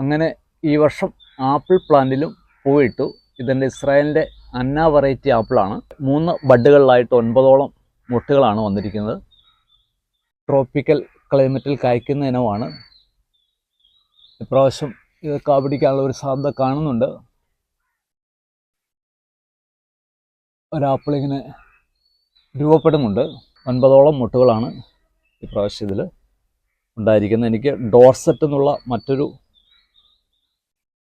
അങ്ങനെ ഈ വർഷം ആപ്പിൾ പ്ലാന്റിലും പൂവിട്ടു. ഇതെന്റെ ഇസ്രായേലിന്റെ അന്ന വെറൈറ്റി ആപ്പിളാണ് മൂന്ന് ബഡുകളിലായിട്ട് ഒൻപതോളം മുട്ടുകളാണ് വന്നിരിക്കുന്നത്. ട്രോപ്പിക്കൽ ക്ലൈമറ്റിൽ കായ്ക്കുന്ന ഇനമാണ്. ഇപ്രാവശ്യം ഇത് കാപിടിക്കാനുള്ള ഒരു സാധ്യത കാണുന്നുണ്ട്. ഒരാപ്പിളിങ്ങനെ രൂപപ്പെടുന്നുണ്ട്. ഒൻപതോളം മുട്ടുകളാണ് ഇപ്രാവശ്യം ഇതിൽ ഉണ്ടായിരിക്കുന്നത്. എനിക്ക് ഡോർസെറ്റ് എന്നുള്ള മറ്റൊരു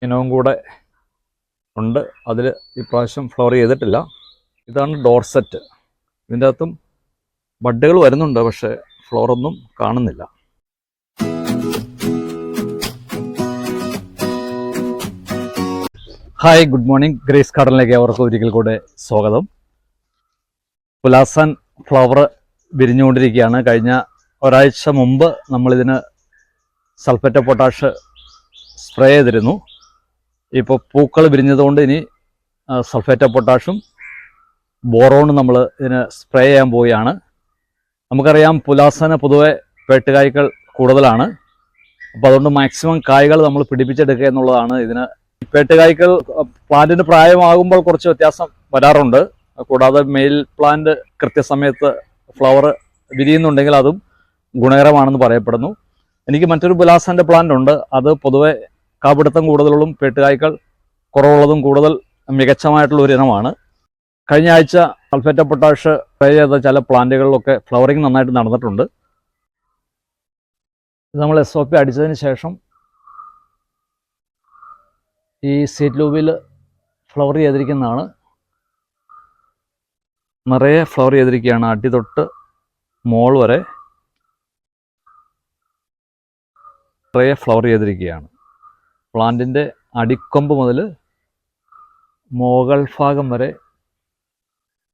ഇനവും കൂടെ ഉണ്ട്. അതിൽ ഇപ്രാവശ്യം ഫ്ലവർ ചെയ്തിട്ടില്ല. ഇതാണ് ഡോർസെറ്റ്. ഇതിന്റെ അകത്തും ബഡ്ഡുകൾ വരുന്നുണ്ട് പക്ഷേ ഫ്ലോറൊന്നും കാണുന്നില്ല. ഹായ് ഗുഡ് മോർണിംഗ് ഗ്രേസ് ഗാർഡനിലേക്ക് അവർക്ക് ഒരിക്കൽ കൂടെ സ്വാഗതം. പുലാസൻ ഫ്ലവർ വിരിഞ്ഞുകൊണ്ടിരിക്കുകയാണ്. കഴിഞ്ഞ ഒരാഴ്ച മുമ്പ് നമ്മളിതിന് സൾഫേറ്റ് പൊട്ടാഷ് സ്പ്രേ ചെയ്തിരുന്നു. ഇപ്പോൾ പൂക്കൾ വിരിഞ്ഞതുകൊണ്ട് ഇനി സൾഫേറ്റ് പൊട്ടാഷും ബോറോണും നമ്മൾ ഇതിന് സ്പ്രേ ചെയ്യാൻ പോവുകയാണ്. നമുക്കറിയാം പുലാസന പൊതുവെ പേട്ടുകായ്ക്കൾ കൂടുതലാണ്. അപ്പോൾ അതുകൊണ്ട് മാക്സിമം കായ്കൾ നമ്മൾ പിടിപ്പിച്ചെടുക്കുക എന്നുള്ളതാണ് ഇതിന്. പേട്ടുകായ്കൾ പ്ലാന്റിന് പ്രായമാകുമ്പോൾ കുറച്ച് വ്യത്യാസം വരാറുണ്ട്. കൂടാതെ മെയിൽ പ്ലാന്റ് കൃത്യസമയത്ത് ഫ്ലവർ വിരിയുന്നുണ്ടെങ്കിൽ അതും ഗുണകരമാണെന്ന് പറയപ്പെടുന്നു. എനിക്ക് മറ്റൊരു ബുലാസന്റെ പ്ലാന്റ് ഉണ്ട്. അത് പൊതുവെ കാപിടുത്തം കൂടുതലുള്ളതും പേട്ടുകായ്ക്കൾ കുറവുള്ളതും കൂടുതൽ മികച്ചമായിട്ടുള്ള ഒരു ഇനമാണ്. കഴിഞ്ഞ ആഴ്ച സൾഫേറ്റ പൊട്ടാഷ് സ്പ്രേ ചെയ്ത ചില പ്ലാന്റുകളിലൊക്കെ ഫ്ലവറിങ് നന്നായിട്ട് നടന്നിട്ടുണ്ട്. നമ്മൾ എസ് ഒ പി അടിച്ചതിന് ശേഷം ഈ സീറ്റ് ലൂബിൽ ഫ്ലവർ ചെയ്തിരിക്കുന്നതാണ്. നിറയെ ഫ്ലവർ ചെയ്തിരിക്കുകയാണ് അടി തൊട്ട് മോൾ വരെ. നിറയെ ഫ്ലവർ ചെയ്തിരിക്കുകയാണ്. പ്ലാന്റിന്റെ അടിക്കൊമ്പ് മുതൽ മുകൾ ഭാഗം വരെ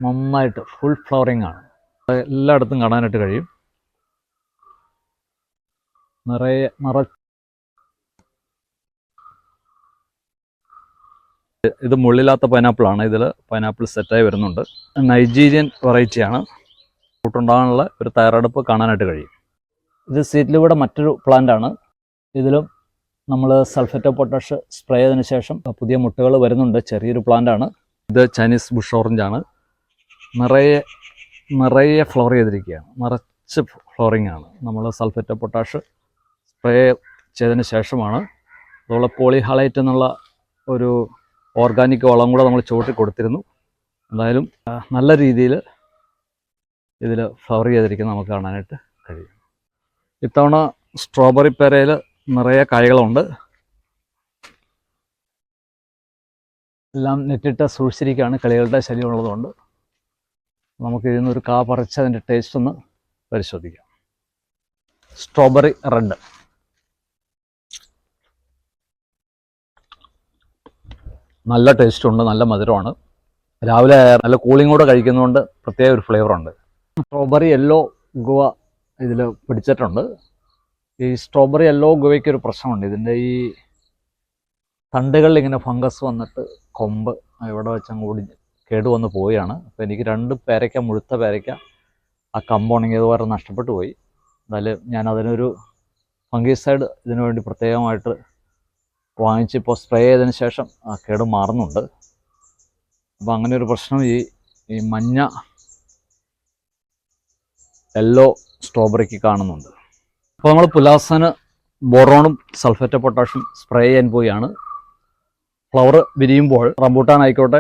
നന്നായിട്ട് ഫുൾ ഫ്ലവറിങ് ആണ്. എല്ലായിടത്തും കാണാനായിട്ട് കഴിയും. നിറയെ നിറ ഇത് മുള്ളില്ലാത്ത പൈനാപ്പിളാണ് ഇതിൽ പൈനാപ്പിൾ സെറ്റായി വരുന്നുണ്ട്. നൈജീരിയൻ വെറൈറ്റിയാണ് കൂട്ടുണ്ടാകാനുള്ള ഒരു തയ്യാറെടുപ്പ് കാണാനായിട്ട് കഴിയും. ഇത് സീറ്റിലൂടെ മറ്റൊരു പ്ലാന്റ് ആണ്. ഇതിലും നമ്മൾ സൾഫേറ്റ് പൊട്ടാഷ് സ്പ്രേ ചെയ്തതിന് ശേഷം പുതിയ മുട്ടകൾ വരുന്നുണ്ട്. ചെറിയൊരു പ്ലാന്റ് ആണ്. ഇത് ചൈനീസ് ബുഷ് ഓറഞ്ച് ആണ്. നിറയെ നിറയെ ഫ്ലോർ ചെയ്തിരിക്കുകയാണ്. നിറച്ച് ഫ്ലോറിംഗ് ആണ്. നമ്മൾ സൾഫേറ്റ് പൊട്ടാഷ് സ്പ്രേ ചെയ്തതിന് ശേഷമാണ് അതുപോലെ പോളിഹാളൈറ്റ് എന്നുള്ള ഒരു ഓർഗാനിക് വളം കൂടെ നമ്മൾ ചുവട്ടി കൊടുത്തിരുന്നു. എന്തായാലും നല്ല രീതിയിൽ ഇതിൽ ഫ്ലവർ ചെയ്തിരിക്കുന്നത് നമുക്ക് കാണാനായിട്ട് കഴിയും. ഇത്തവണ സ്ട്രോബെറി പേരയിൽ നിറയെ കായകളുണ്ട്. എല്ലാം നെറ്റിട്ട് സൂക്ഷിച്ചിരിക്കുകയാണ്. കിളികളുടെ ശല്യം ഉള്ളതുകൊണ്ട് നമുക്ക് ഇതിൽ നിന്നൊരു കാ പറിച്ച് അതിന്റെ ടേസ്റ്റ് ഒന്ന് പരിശോധിക്കാം. സ്ട്രോബെറി റെഡ് നല്ല ടേസ്റ്റ് ഉണ്ട് നല്ല മധുരമാണ്. രാവിലെ നല്ല കൂളിങ്ങോടെ കഴിക്കുന്നതുകൊണ്ട് പ്രത്യേക ഒരു ഫ്ലേവറുണ്ട് സ്ട്രോബെറി യെല്ലോ ഗുവ ഇതിൽ പിടിച്ചിട്ടുണ്ട്. ഈ സ്ട്രോബെറി എല്ലോ ഗുവയ്ക്ക് ഒരു പ്രശ്നമുണ്ട്. ഇതിന്റെ ഈ തണ്ടുകളിൽ ഇങ്ങനെ ഫംഗസ് വന്നിട്ട് കൊമ്പ് ഇവിടെ വെച്ചങ്ങ് ഓടി കേടുവന്ന് പോവുകയാണ്. അപ്പോൾ എനിക്ക് രണ്ട് പേരയ്ക്ക മുഴുത്ത പേരയ്ക്ക ആ കമ്പ് ഉണങ്ങിയത് വേറെ നഷ്ടപ്പെട്ടു പോയി. എന്നാലും ഞാൻ അതിനൊരു ഫംഗിസൈഡ് ഇതിനു വേണ്ടി പ്രത്യേകമായിട്ട് വാങ്ങിച്ച് ഇപ്പോൾ സ്പ്രേ ചെയ്തതിന് ശേഷം ആ കേട് മാറുന്നുണ്ട്. അപ്പോൾ അങ്ങനെ ഒരു പ്രശ്നം ഈ ഈ മഞ്ഞ യെല്ലോ സ്ട്രോബെറിക്ക് കാണുന്നുണ്ട്. അപ്പോൾ നമ്മൾ പുലാസന് ബോറോണും സൾഫേറ്റ് പൊട്ടാഷ്യം സ്പ്രേ ചെയ്യാൻ പോയാണ് ഫ്ലവർ വിരിയുമ്പോൾ റംബൂട്ടാൻ ആയിക്കോട്ടെ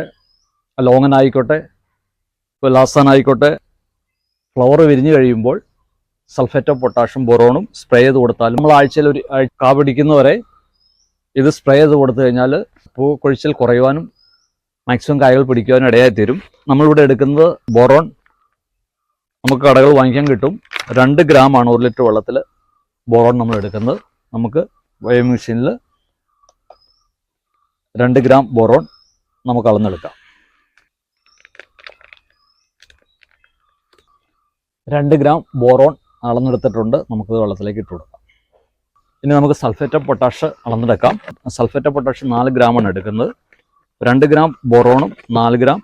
ലോങ്ങൻ ആയിക്കോട്ടെ പുലാസൻ ആയിക്കോട്ടെ ഫ്ലവർ വിരിഞ്ഞു കഴിയുമ്പോൾ സൾഫേറ്റ് പൊട്ടാഷ്യം ബൊറോണും സ്പ്രേ ചെയ്ത് കൊടുത്താൽ നമ്മൾ ആഴ്ചയിൽ ഒരു കാ പിടിക്കുന്നവരെ ഇത് സ്പ്രേ ചെയ്ത് കൊടുത്തു കഴിഞ്ഞാൽ പൂ കൊഴിച്ചിൽ കുറയുവാനും മാക്സിമം കായകൾ പിടിക്കുവാനും ഇടയായി തീരും. നമ്മളിവിടെ എടുക്കുന്നത് ബൊറോൺ. നമുക്ക് കടകൾ വാങ്ങിക്കാൻ കിട്ടും. രണ്ട് ഗ്രാം ആണ് ഒരു ലിറ്റർ വെള്ളത്തിൽ ബോറോൺ നമ്മൾ എടുക്കുന്നത്. നമുക്ക് വയോ മെഷീനിൽ രണ്ട് ഗ്രാം ബോറോൺ നമുക്ക് അളന്നെടുക്കാം. രണ്ട് ഗ്രാം ബോറോൺ അളന്നെടുത്തിട്ടുണ്ട്. നമുക്ക് വെള്ളത്തിലേക്ക് ഇട്ട് കൊടുക്കാം. ഇനി നമുക്ക് സൾഫേറ്റ് ഓഫ് പൊട്ടാഷ് അളന്നെടുക്കാം. സൾഫേറ്റ് ഓഫ് പൊട്ടാഷ് നാല് ഗ്രാമാണ് എടുക്കുന്നത്. രണ്ട് ഗ്രാം ബോറോണും നാല് ഗ്രാം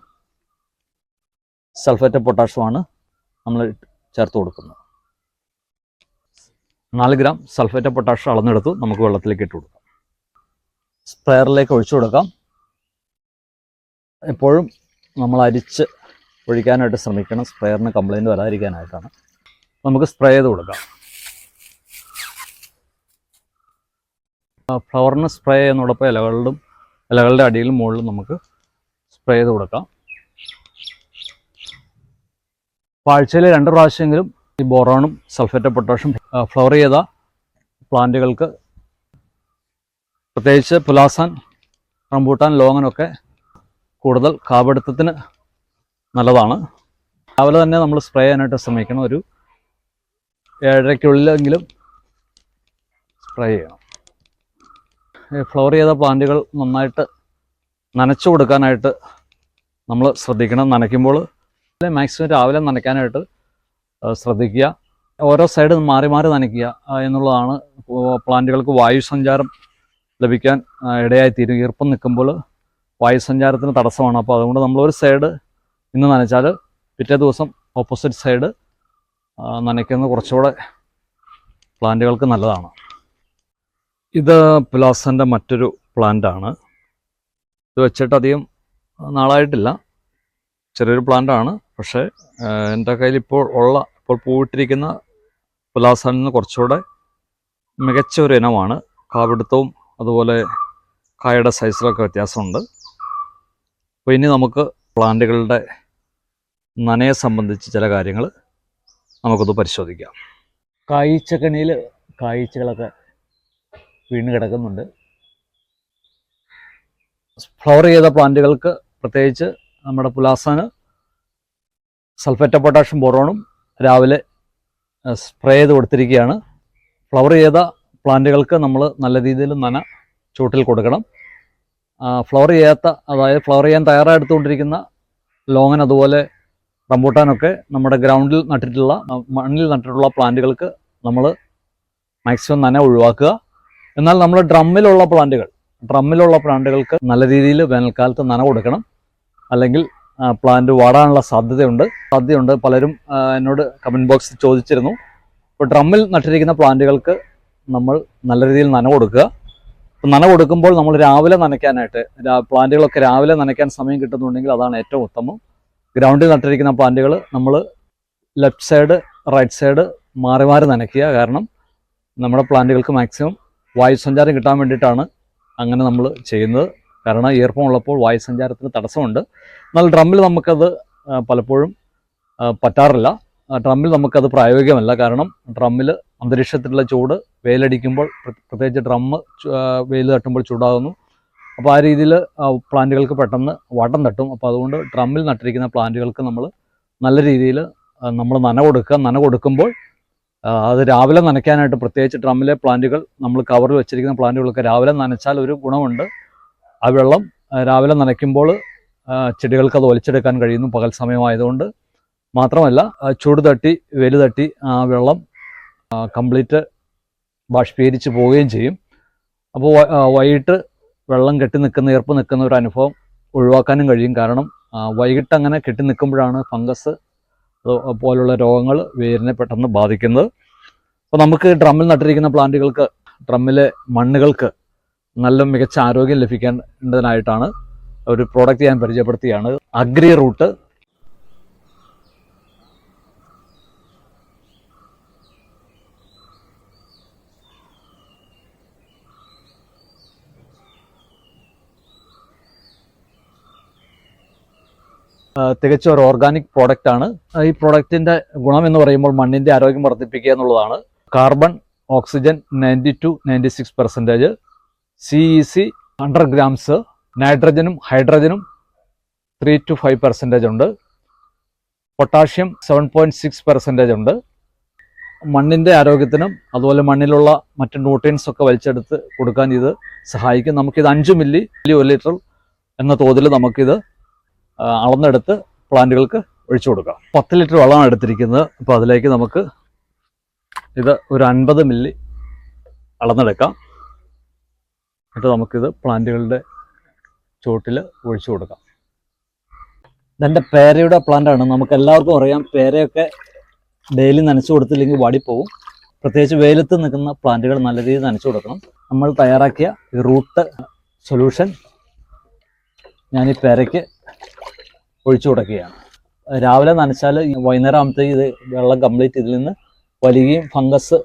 സൾഫേറ്റ് ഓഫ് പൊട്ടാഷുമാണ് നമ്മൾ ചേർത്ത് കൊടുക്കുന്നത്. നാല് ഗ്രാം സൾഫേറ്റ് പൊട്ടാഷ് അളന്നെടുത്തു നമുക്ക് വെള്ളത്തിലേക്ക് ഇട്ട് കൊടുക്കാം. സ്പ്രെയറിലേക്ക് ഒഴിച്ചു കൊടുക്കാം. എപ്പോഴും നമ്മൾ അരിച്ച് ഒഴിക്കാനായിട്ട് ശ്രമിക്കണം. സ്പ്രെയറിന് കംപ്ലൈന്റ് വരാതിരിക്കാനായിട്ടാണ്. നമുക്ക് സ്പ്രേ ചെയ്ത് കൊടുക്കാം. ഫ്ലവറിന് സ്പ്രേ ചെയ്യുന്നതോടൊപ്പം ഇലകളിലും ഇലകളുടെ അടിയിലും മുകളിലും നമുക്ക് സ്പ്രേ ചെയ്ത് കൊടുക്കാം. ആഴ്ചയിൽ രണ്ട് പ്രാവശ്യമെങ്കിലും ഈ ബോറോണും സൾഫേറ്റ് പൊട്ടാഷും ഫ്ലവർ ചെയ്ത പ്ലാന്റുകൾക്ക് പ്രത്യേകിച്ച് പുലാസാൻ റംബൂട്ടാൻ ലോങ്ങനൊക്കെ കൂടുതൽ കാപെടുത്തത്തിന് നല്ലതാണ്. രാവിലെ തന്നെ നമ്മൾ സ്പ്രേ ചെയ്യാനായിട്ട് ശ്രമിക്കണം. ഒരു ഏഴരയ്ക്കുള്ളിലെങ്കിലും സ്പ്രേ ചെയ്യണം. ഈ ഫ്ലവർ ചെയ്ത പ്ലാന്റുകൾ നന്നായിട്ട് നനച്ചു കൊടുക്കാനായിട്ട് നമ്മൾ ശ്രദ്ധിക്കണം. നനയ്ക്കുമ്പോൾ മാക്സിമം രാവിലെ നനയ്ക്കാനായിട്ട് ശ്രദ്ധിക്കുക. ഓരോ സൈഡ് മാറി മാറി നനയ്ക്കുക എന്നുള്ളതാണ് പ്ലാന്റുകൾക്ക് വായു സഞ്ചാരം ലഭിക്കാൻ ഇടയായി തീരും ഈർപ്പം നിൽക്കുമ്പോൾ വായു സഞ്ചാരത്തിന് തടസ്സമാണ്. അപ്പോൾ അതുകൊണ്ട് നമ്മൾ ഒരു സൈഡ് ഇന്ന് നനച്ചാൽ പിറ്റേ ദിവസം ഓപ്പോസിറ്റ് സൈഡ് നനയ്ക്കുന്നത് കുറച്ചുകൂടെ പ്ലാന്റുകൾക്ക് നല്ലതാണ്. ഇത് പുലാസന്റെ മറ്റൊരു പ്ലാന്റാണ് ഇത് വെച്ചിട്ട് അധികം നാളായിട്ടില്ല. ചെറിയൊരു പ്ലാന്റാണ് പക്ഷേ എന്റെ കയ്യിൽ ഇപ്പോൾ ഉള്ള ഇപ്പോൾ പൂവിട്ടിരിക്കുന്ന പുലാസാനിൽ നിന്ന് കുറച്ചുകൂടെ മികച്ച ഒരു ഇനമാണ്. കാവിടുത്തവും അതുപോലെ കായയുടെ സൈസിലൊക്കെ വ്യത്യാസമുണ്ട്. അപ്പോൾ ഇനി നമുക്ക് പ്ലാന്റുകളുടെ നനയെ സംബന്ധിച്ച് ചില കാര്യങ്ങൾ നമുക്കൊന്ന് പരിശോധിക്കാം. കായ്ച്ചക്കണിയിൽ കായ്ച്ചകളൊക്കെ വീണ് കിടക്കുന്നുണ്ട്. ഫ്ലവർ ചെയ്ത പ്ലാന്റുകൾക്ക് പ്രത്യേകിച്ച് നമ്മുടെ പുലാസാന് സൾഫേറ്റ് പൊട്ടാഷ്യം ബോറോണും രാവിലെ സ്പ്രേ ചെയ്ത് കൊടുത്തിരിക്കുകയാണ്. ഫ്ലവർ ചെയ്ത പ്ലാന്റുകൾക്ക് നമ്മൾ നല്ല രീതിയിൽ നന ചൂട്ടിൽ കൊടുക്കണം. ഫ്ലവർ ചെയ്യാത്ത അതായത് ഫ്ലവർ ചെയ്യാൻ തയ്യാറെടുത്തുകൊണ്ടിരിക്കുന്ന ലോങ്ങൻ അതുപോലെ റംബൂട്ടാനൊക്കെ നമ്മുടെ ഗ്രൗണ്ടിൽ നട്ടിട്ടുള്ള മണ്ണിൽ നട്ടിട്ടുള്ള പ്ലാന്റുകൾക്ക് നമ്മൾ മാക്സിമം നന ഒഴിവാക്കുക. എന്നാൽ നമ്മൾ ഡ്രമ്മിലുള്ള പ്ലാന്റുകൾ ഡ്രമ്മിലുള്ള പ്ലാന്റുകൾക്ക് നല്ല രീതിയിൽ വേനൽക്കാലത്ത് നന കൊടുക്കണം. അല്ലെങ്കിൽ പ്ലാന്റ് വാടാനുള്ള സാധ്യതയുണ്ട്. സാധ്യതയുണ്ട്. പലരും എന്നോട് കമന്റ് ബോക്സിൽ ചോദിച്ചിരുന്നു. ഇപ്പോൾ ഡ്രമ്മിൽ നട്ടിരിക്കുന്ന പ്ലാന്റുകൾക്ക് നമ്മൾ നല്ല രീതിയിൽ നന കൊടുക്കുക. നന കൊടുക്കുമ്പോൾ നമ്മൾ രാവിലെ നനയ്ക്കാനായിട്ട് പ്ലാന്റുകളൊക്കെ രാവിലെ നനയ്ക്കാൻ സമയം കിട്ടുന്നുണ്ടെങ്കിൽ അതാണ് ഏറ്റവും ഉത്തമം. ഗ്രൗണ്ടിൽ നട്ടിരിക്കുന്ന പ്ലാന്റുകൾ നമ്മൾ ലെഫ്റ്റ് സൈഡ് റൈറ്റ് സൈഡ് മാറി മാറി നനയ്ക്കുക. കാരണം നമ്മുടെ പ്ലാന്റുകൾക്ക് മാക്സിമം വായു സഞ്ചാരം കിട്ടാൻ വേണ്ടിയിട്ടാണ് അങ്ങനെ നമ്മൾ ചെയ്യുന്നത്. കാരണം ഈർപ്പം ഉള്ളപ്പോൾ വായു സഞ്ചാരത്തിന് തടസ്സമുണ്ട്. എന്നാൽ ഡ്രമ്മിൽ നമുക്കത് പലപ്പോഴും പറ്റാറില്ല. ഡ്രമ്മിൽ നമുക്കത് പ്രായോഗികമല്ല. കാരണം ഡ്രമ്മിൽ അന്തരീക്ഷത്തിലുള്ള ചൂട് വെയിലടിക്കുമ്പോൾ പ്ര- പ്രത്യേകിച്ച് ഡ്രമ്മ് വെയിൽ തട്ടുമ്പോൾ ചൂടാകുന്നു. അപ്പോൾ ആ രീതിയിൽ പ്ലാന്റുകൾക്ക് പെട്ടെന്ന് വടം തട്ടും. അപ്പോൾ അതുകൊണ്ട് ഡ്രമ്മിൽ നട്ടിരിക്കുന്ന പ്ലാന്റുകൾക്ക് നമ്മൾ നല്ല രീതിയിൽ നമ്മൾ നന കൊടുക്കുക. നന കൊടുക്കുമ്പോൾ അത് രാവിലെ നനയ്ക്കാനായിട്ട് പ്രത്യേകിച്ച് ഡ്രമ്മിലെ പ്ലാന്റുകൾ നമ്മൾ കവറിൽ വെച്ചിരിക്കുന്ന പ്ലാന്റുകളൊക്കെ രാവിലെ നനച്ചാൽ ഒരു ഗുണമുണ്ട്. ആ വെള്ളം രാവിലെ നനയ്ക്കുമ്പോൾ ചെടികൾക്ക് അത് ഒലിച്ചെടുക്കാൻ കഴിയുന്നു. പകൽ സമയമായതുകൊണ്ട് മാത്രമല്ല ചൂട് തട്ടി വെലു തട്ടി ആ വെള്ളം കംപ്ലീറ്റ് ബാഷ്പീകരിച്ച് പോവുകയും ചെയ്യും. അപ്പോൾ വൈകിട്ട് വെള്ളം കെട്ടി നിൽക്കുന്ന ഈർപ്പ് നിൽക്കുന്ന ഒരു അനുഭവം ഒഴിവാക്കാനും കഴിയും. കാരണം വൈകിട്ട് അങ്ങനെ കെട്ടി നിൽക്കുമ്പോഴാണ് ഫംഗസ് പോലുള്ള രോഗങ്ങൾ വേരിനെ പെട്ടെന്ന് ബാധിക്കുന്നത്. അപ്പോൾ നമുക്ക് ഡ്രമ്മിൽ നട്ടിരിക്കുന്ന പ്ലാന്റുകൾക്ക് ഡ്രമ്മിലെ മണ്ണുകൾക്ക് നല്ല മികച്ച ആരോഗ്യം ലഭിക്കേണ്ടതിനായിട്ടാണ് ഒരു പ്രോഡക്റ്റ് ഞാൻ പരിചയപ്പെടുത്തിയാണ്. അഗ്രി റൂട്ട് തികച്ചും ഒരു ഓർഗാനിക് പ്രോഡക്റ്റ് ആണ്. ഈ പ്രോഡക്റ്റിന്റെ ഗുണം എന്ന് പറയുമ്പോൾ മണ്ണിന്റെ ആരോഗ്യം വർദ്ധിപ്പിക്കുക എന്നുള്ളതാണ്. Carbon oxygen ninety two ninety six percentage C E C hundred grams നൈട്രജനും ഹൈഡ്രജനും ത്രീ ടു ഫൈവ് പെർസെന്റേജ് ഉണ്ട്. Potassium seven point six percentage ഉണ്ട്. മണ്ണിന്റെ ആരോഗ്യത്തിനും അതുപോലെ മണ്ണിലുള്ള മറ്റ് ന്യൂട്രിയൻസ് ഒക്കെ വലിച്ചെടുത്ത് കൊടുക്കാൻ ഇത് സഹായിക്കും. നമുക്കിത് അഞ്ച് മില്ലി ഒരു ലിറ്റർ എന്ന തോതിൽ നമുക്കിത് അളന്നെടുത്ത് പ്ലാന്റുകൾക്ക് ഒഴിച്ചു കൊടുക്കാം. പത്ത് ലിറ്റർ വെള്ളമാണ് എടുത്തിരിക്കുന്നത്. അപ്പോൾ അതിലേക്ക് നമുക്ക് ഇത് ഒരു അൻപത് മില്ലി അളന്നെടുക്കാം. എന്നിട്ട് നമുക്കിത് പ്ലാന്റുകളുടെ ചുവട്ടിൽ ഒഴിച്ചു കൊടുക്കാം. ഇതെന്റെ പേരയുടെ പ്ലാന്റാണ് നമുക്ക് എല്ലാവർക്കും അറിയാം പേരയൊക്കെ ഡെയിലി നനച്ചു കൊടുത്തില്ലെങ്കിൽ വാടിപ്പോവും. പ്രത്യേകിച്ച് വെയിലത്ത് നിൽക്കുന്ന പ്ലാന്റുകൾ നല്ല രീതിയിൽ നനച്ചു കൊടുക്കണം. നമ്മൾ തയ്യാറാക്കിയ ഈ റൂട്ട് സൊല്യൂഷൻ ഞാൻ ഈ പേരയ്ക്ക് ഒഴിച്ചു കൊടുക്കുകയാണ്. രാവിലെ നനച്ചാൽ വൈകുന്നേരം ആകുമ്പോഴത്തേക്ക് ഇത് വെള്ളം കംപ്ലീറ്റ് ഇതിൽ നിന്ന് വലിയുകയും ഫംഗസ്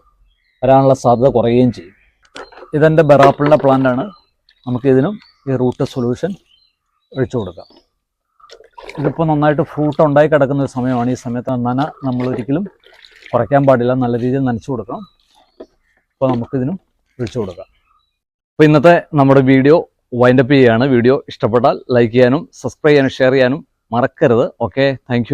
വരാനുള്ള സാധ്യത കുറയുകയും ചെയ്യും. ഇതെന്റെ ബെറാപ്പിളിന്റെ പ്ലാന്റാണ് നമുക്കിതിനും ഈ റൂട്ട് സൊല്യൂഷൻ ഒഴിച്ചു കൊടുക്കാം. ഇതിപ്പോൾ നന്നായിട്ട് ഫ്രൂട്ട് ഉണ്ടായി കിടക്കുന്ന ഒരു സമയമാണ്. ഈ സമയത്ത് നന നമ്മൾ ഒരിക്കലും കുറയ്ക്കാൻ പാടില്ല. നല്ല രീതിയിൽ നനച്ചു കൊടുക്കണം. അപ്പോൾ നമുക്കിതിനും ഒഴിച്ചു കൊടുക്കാം. അപ്പോൾ ഇന്നത്തെ നമ്മുടെ വീഡിയോ വൈൻഡപ്പ് ചെയ്യുകയാണ് വീഡിയോ ഇഷ്ടപ്പെട്ടാൽ ലൈക്ക് ചെയ്യാനും സബ്സ്ക്രൈബ് ചെയ്യാനും ഷെയർ ചെയ്യാനും മറക്കരുത്. Okay thank